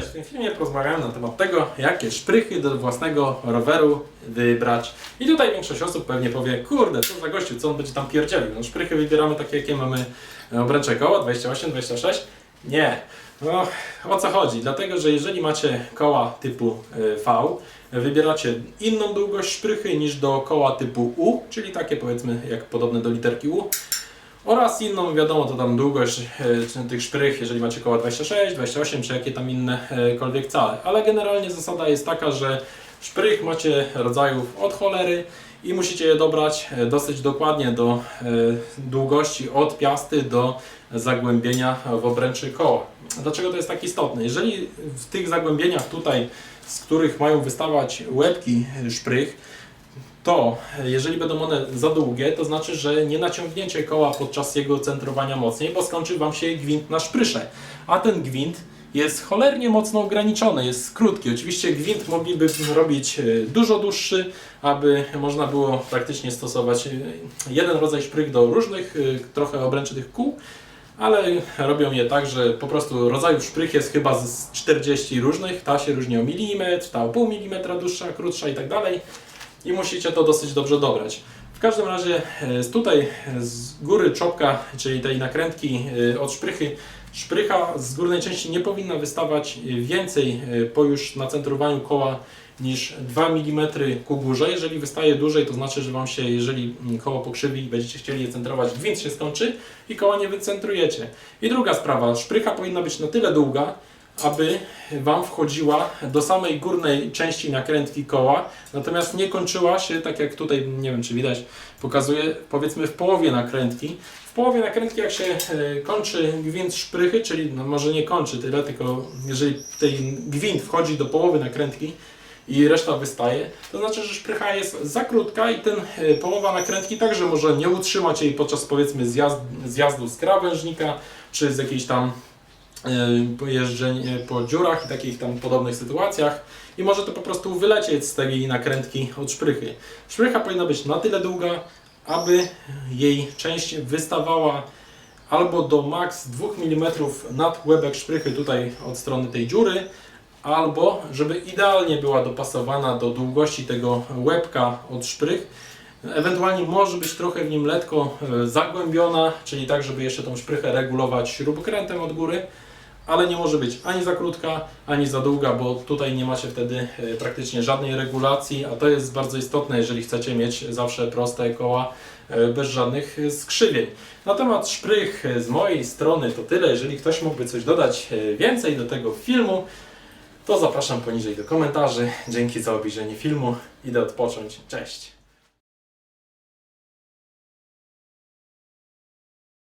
Cześć, w tym filmie porozmawiałem na temat tego, jakie szprychy do własnego roweru wybrać. I tutaj większość osób pewnie powie, kurde, co za gościu, co on będzie tam pierdzielił. No szprychy wybieramy takie, jakie mamy e, obręcze koła, 28, 26. Nie. No, o co chodzi? Dlatego, że jeżeli macie koła typu e, V, wybieracie inną długość szprychy niż do koła typu U, czyli takie powiedzmy jak podobne do literki U. Oraz inną, wiadomo, to tam długość e, tych szprych, jeżeli macie koło 26, 28 czy jakie tam innekolwiek cale. Ale generalnie zasada jest taka, że szprych macie rodzajów od cholery i musicie je dobrać e, dosyć dokładnie do e, długości od piasty do zagłębienia w obręczy koła. Dlaczego to jest tak istotne? Jeżeli w tych zagłębieniach tutaj, z których mają wystawać łebki szprych, to jeżeli będą one za długie, to znaczy, że nie naciągnięcie koła podczas jego centrowania mocniej, bo skończy Wam się gwint na szprysze. A ten gwint jest cholernie mocno ograniczony, jest krótki. Oczywiście gwint mogliby robić e, dużo dłuższy, aby można było praktycznie stosować e, jeden rodzaj szprych do różnych, e, trochę obręcznych kół, ale robią je tak, że po prostu rodzajów szprych jest chyba z 40 różnych, ta się różni o milimetr, ta o pół milimetra dłuższa, krótsza i tak dalej i musicie to dosyć dobrze dobrać. W każdym razie e, tutaj e, z góry czopka, czyli tej nakrętki e, od szprychy, szprycha z górnej części nie powinna wystawać więcej po już nacentrowaniu koła niż 2 mm ku górze. Jeżeli wystaje dłużej, to znaczy, że Wam się, jeżeli mm, koło pokrzywi i będziecie chcieli je centrować, gwint się skończy i koła nie wycentrujecie. I druga sprawa, szprycha powinna być na tyle długa, aby Wam wchodziła do samej górnej części nakrętki koła, natomiast nie kończyła się, tak jak tutaj, nie wiem czy widać, pokazuje, powiedzmy w połowie nakrętki. W połowie nakrętki jak się e, kończy gwint szprychy, czyli no może nie kończy tyle, tylko jeżeli ten gwint wchodzi do połowy nakrętki, i reszta wystaje, to znaczy, że szprycha jest za krótka i ten e, połowa nakrętki także może nie utrzymać jej podczas powiedzmy zjazd, zjazdu z krawężnika, czy z jakiejś tam pojeżdżenie po dziurach i takich tam podobnych sytuacjach i może to po prostu wylecieć z tej nakrętki od szprychy. Szprycha powinna być na tyle długa, aby jej część wystawała albo do maks 2 mm nad łebek szprychy tutaj od strony tej dziury, albo żeby idealnie była dopasowana do długości tego łebka od szprych. Ewentualnie może być trochę w nim letko e, zagłębiona, czyli tak, żeby jeszcze tą szprychę regulować śrubokrętem od góry, ale nie może być ani za krótka, ani za długa, bo tutaj nie macie wtedy e, praktycznie żadnej regulacji, a to jest bardzo istotne, jeżeli chcecie mieć zawsze proste koła e, bez żadnych skrzywień. Na temat szprych z mojej strony to tyle. Jeżeli ktoś mógłby coś dodać więcej do tego filmu, to zapraszam poniżej do komentarzy. Dzięki za obejrzenie filmu. Idę odpocząć. Cześć!